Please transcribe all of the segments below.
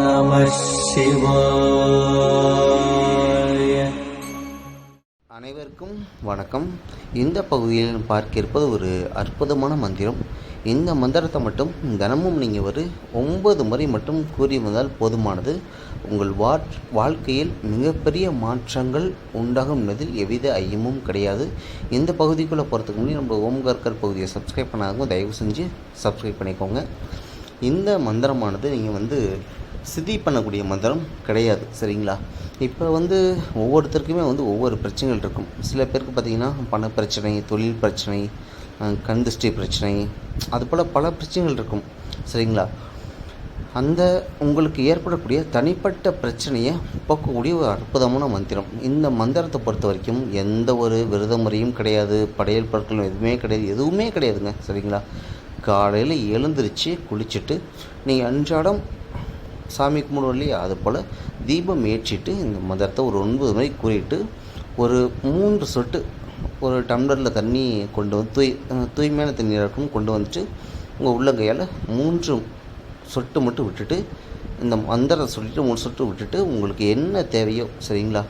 நம சிவாய அனைவருக்கும் வணக்கம். இந்த பகுதியில் பார்க்க இருப்பது ஒரு அற்புதமான மந்திரம். இந்த மந்திரத்தை மட்டும் தினமும் நீங்கள் ஒரு ஒன்பது முறை மட்டும் கூறி வந்தால் போதுமானது. உங்கள் வா வாழ்க்கையில் மிகப்பெரிய மாற்றங்கள் உண்டாகும் என்பதில் எவ்வித ஐயமும் கிடையாது. இந்த பகுதிக்குள்ளே போகிறதுக்கு முன்னாடி நம்ம ஓம்கார்கர் பகுதியை சப்ஸ்கிரைப் பண்ணாதவங்க தயவு செஞ்சு சப்ஸ்கிரைப் பண்ணிக்கோங்க. இந்த மந்திரமானது நீங்கள் வந்து சிதி பண்ணக்கூடிய மந்திரம் கிடையாது சரிங்களா? இப்போ வந்து ஒவ்வொருத்தருக்குமே வந்து ஒவ்வொரு பிரச்சனைகள் இருக்கும். சில பேருக்கு பார்த்திங்கன்னா பண பிரச்சனை தொழில் பிரச்சனை கண் திருஷ்டி பிரச்சனை அதுபோல் பல பிரச்சனைகள் இருக்கும் சரிங்களா? அந்த உங்களுக்கு ஏற்படக்கூடிய தனிப்பட்ட பிரச்சனையை போக்கக்கூடிய ஒரு அற்புதமான மந்திரம். இந்த மந்திரத்தை பொறுத்த வரைக்கும் எந்த ஒரு விரத முறையும் கிடையாது படையல் பொருட்களும் எதுவுமே கிடையாது எதுவுமே கிடையாதுங்க சரிங்களா? காலையில் எழுந்திரிச்சு குளிச்சுட்டு நீங்கள் அன்றாடம் சாமி கும்பிடுவோம் இல்லையா? அது போல் தீபம் ஏற்றிட்டு இந்த மந்திரத்தை ஒரு ஒன்பது மணி கூறிட்டு ஒரு மூன்று சொட்டு ஒரு டம்ளரில் தண்ணி கொண்டு வந்து தூய் தூய்மையான தண்ணீர் இருக்கும் கொண்டு வந்துட்டு உங்கள் உள்ளங்கையால் மூன்று சொட்டு மட்டும் விட்டுட்டு இந்த மந்திரத்தை சொல்லிட்டு மூணு சொட்டு விட்டுட்டு உங்களுக்கு என்ன தேவையோ சரிங்களா?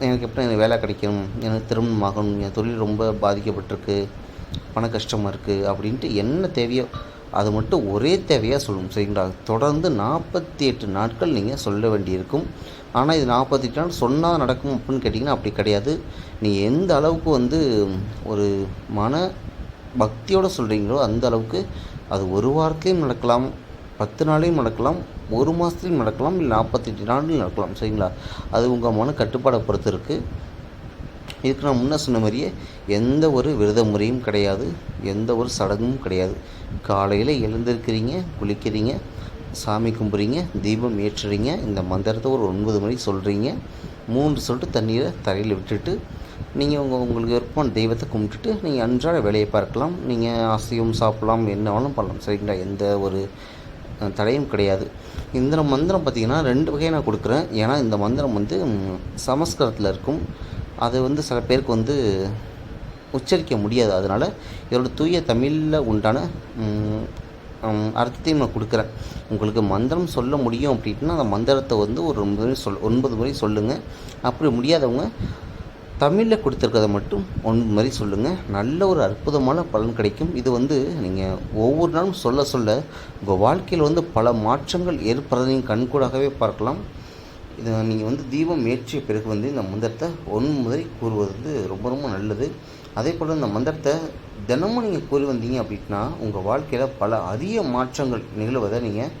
எனக்கு எப்படி எனக்கு வேலை கிடைக்கணும் எனக்கு திருமணம் ஆகணும் என் தொழில் ரொம்ப பாதிக்கப்பட்டிருக்கு பண கஷ்டமாக இருக்குது அப்படின்ட்டு என்ன தேவையோ அது மட்டும் ஒரே தேவையாக சொல்லணும் சரிங்களா? தொடர்ந்து நாற்பத்தி எட்டு நாட்கள் நீங்கள் சொல்ல வேண்டியிருக்கும். ஆனால் இது நாற்பத்தி எட்டு நாள் சொன்னால் நடக்கும் அப்படின்னு கேட்டிங்கன்னா அப்படி கிடையாது. நீங்கள் எந்த அளவுக்கு வந்து ஒரு மன பக்தியோடு சொல்கிறீங்களோ அந்த அளவுக்கு அது ஒரு வாரத்துலேயும் நடக்கலாம் பத்து நாளையும் நடக்கலாம் ஒரு மாதத்துலையும் நடக்கலாம் இல்லை நாற்பத்தெட்டு நாள்லையும் நடக்கலாம் சரிங்களா? அது உங்கள் மன கட்டுப்பாடை பொறுத்து இருக்குது இதுக்கு நான் முன்னே சொன்ன மாதிரியே எந்த ஒரு விரத முறையும் கிடையாது எந்த ஒரு சடங்கும் கிடையாது. காலையில் எழுந்திருக்கிறீங்க குளிக்கிறீங்க சாமி கும்பிட்றீங்க தீபம் ஏற்றுறீங்க இந்த மந்திரத்தை ஒரு ஒன்பது மணிக்கு சொல்கிறீங்க மூன்று சொல்லிட்டு தண்ணீரை தரையில் விட்டுட்டு நீங்கள் உங்கள் உங்களுக்கு விருப்பமான தெய்வத்தை கும்பிட்டுட்டு நீங்கள் அன்றாட வேலையை பார்க்கலாம் நீங்கள் ஆசையும் சாப்பிடலாம் என்ன வேணாலும் பண்ணலாம். சரிங்களா? எந்த ஒரு தடையும் கிடையாது. இந்த மந்திரம் பார்த்திங்கன்னா ரெண்டு வகையாக நான் கொடுக்குறேன். ஏன்னா இந்த மந்திரம் வந்து சமஸ்கிருதத்தில் இருக்கும். அது வந்து சில பேருக்கு வந்து உச்சரிக்க முடியாது. அதனால் இதோட தூய தமிழில் உண்டான அர்த்தத்தையும் நான் கொடுக்குறேன். உங்களுக்கு மந்திரம் சொல்ல முடியும் அப்படின்னா அந்த மந்திரத்தை வந்து ஒரு ஒன்பது முறை சொல் ஒன்பது முறை சொல்லுங்கள் அப்படி முடியாதவங்க தமிழில் கொடுத்துருக்கதை மட்டும் ஒன்பது மாதிரி சொல்லுங்கள் நல்ல ஒரு அற்புதமான பலன் கிடைக்கும். இது வந்து நீங்கள் ஒவ்வொரு நாளும் சொல்ல சொல்ல உங்கள் வாழ்க்கையில் வந்து பல மாற்றங்கள் ஏற்படுறதையும் கண்கூடாகவே பார்க்கலாம். இதை நீங்கள் வந்து தீபம் ஏற்றிய பிறகு வந்து இந்த மந்திரத்தை ஒன்று முறை கூறுவது வந்து ரொம்ப ரொம்ப நல்லது. அதே போல் இந்த மந்திரத்தை தினமும் நீங்கள் கூறி வந்தீங்க அப்படின்னா உங்கள் வாழ்க்கையில் பல அதிக மாற்றங்கள் நிகழ்வதை நீங்கள்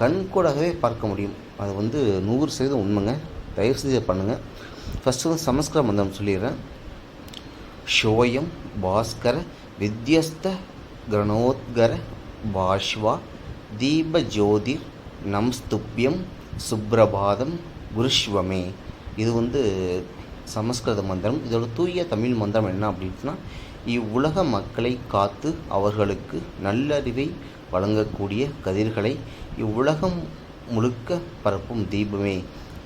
கண்கூடாகவே பார்க்க முடியும். அது வந்து நூறு சதவீதம் உண்மைங்க. தயவு செஞ்சு பண்ணுங்கள் ஃபஸ்ட்டு வந்து சமஸ்கிருத மந்திரம் சொல்லிடுறேன். ஷோயம் பாஸ்கர வித்யஸ்த கிரணோத்கர பாஷ்வா தீபஜோதிர் நம்ஸ்துப்யம் சுப்ரபாதம் குருஷ்வமே. இது வந்து சமஸ்கிருத மந்திரம். இதோட தூய தமிழ் மந்திரம் என்ன அப்படின்னா இவ்வுலக மக்களை காத்து அவர்களுக்கு நல்லறிவை வழங்கக்கூடிய கதிர்களை இவ்வுலகம் முழுக்க பரப்பும் தீபமே.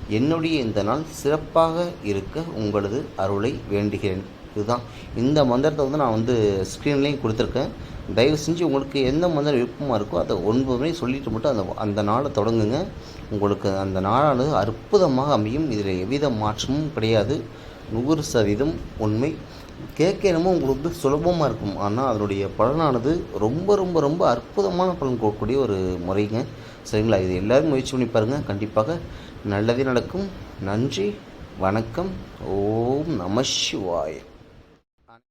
என்னுடைய இந்த நாள் சிறப்பாக இருக்க உங்களது அருளை வேண்டுகிறேன். இதுதான். இந்த மந்திரத்தை வந்து நான் வந்து ஸ்க்ரீன்லேயும் கொடுத்துருக்கேன். தயவு செஞ்சு உங்களுக்கு எந்த மாதிரி விருப்பமாக இருக்கோ அதை ஒன்பது மணி சொல்லிட்டு மட்டும் அந்த அந்த நாளை தொடங்குங்க. உங்களுக்கு அந்த நாளானது அற்புதமாக அமையும். இதில் எவ்வித மாற்றமும் கிடையாது. நூறு சதவீதம் உண்மை. கேட்க என்னமோ உங்களுக்கு வந்து சுலபமாக இருக்கும். ஆனால் அதனுடைய பலனானது ரொம்ப ரொம்ப ரொம்ப அற்புதமான பலன் கொடுக்கக்கூடிய ஒரு முறைங்க. சரிங்களா? இது எல்லோரும் முயற்சி பண்ணி பாருங்கள் கண்டிப்பாக நல்லதே நடக்கும். நன்றி. வணக்கம். ஓம் நம சிவாய.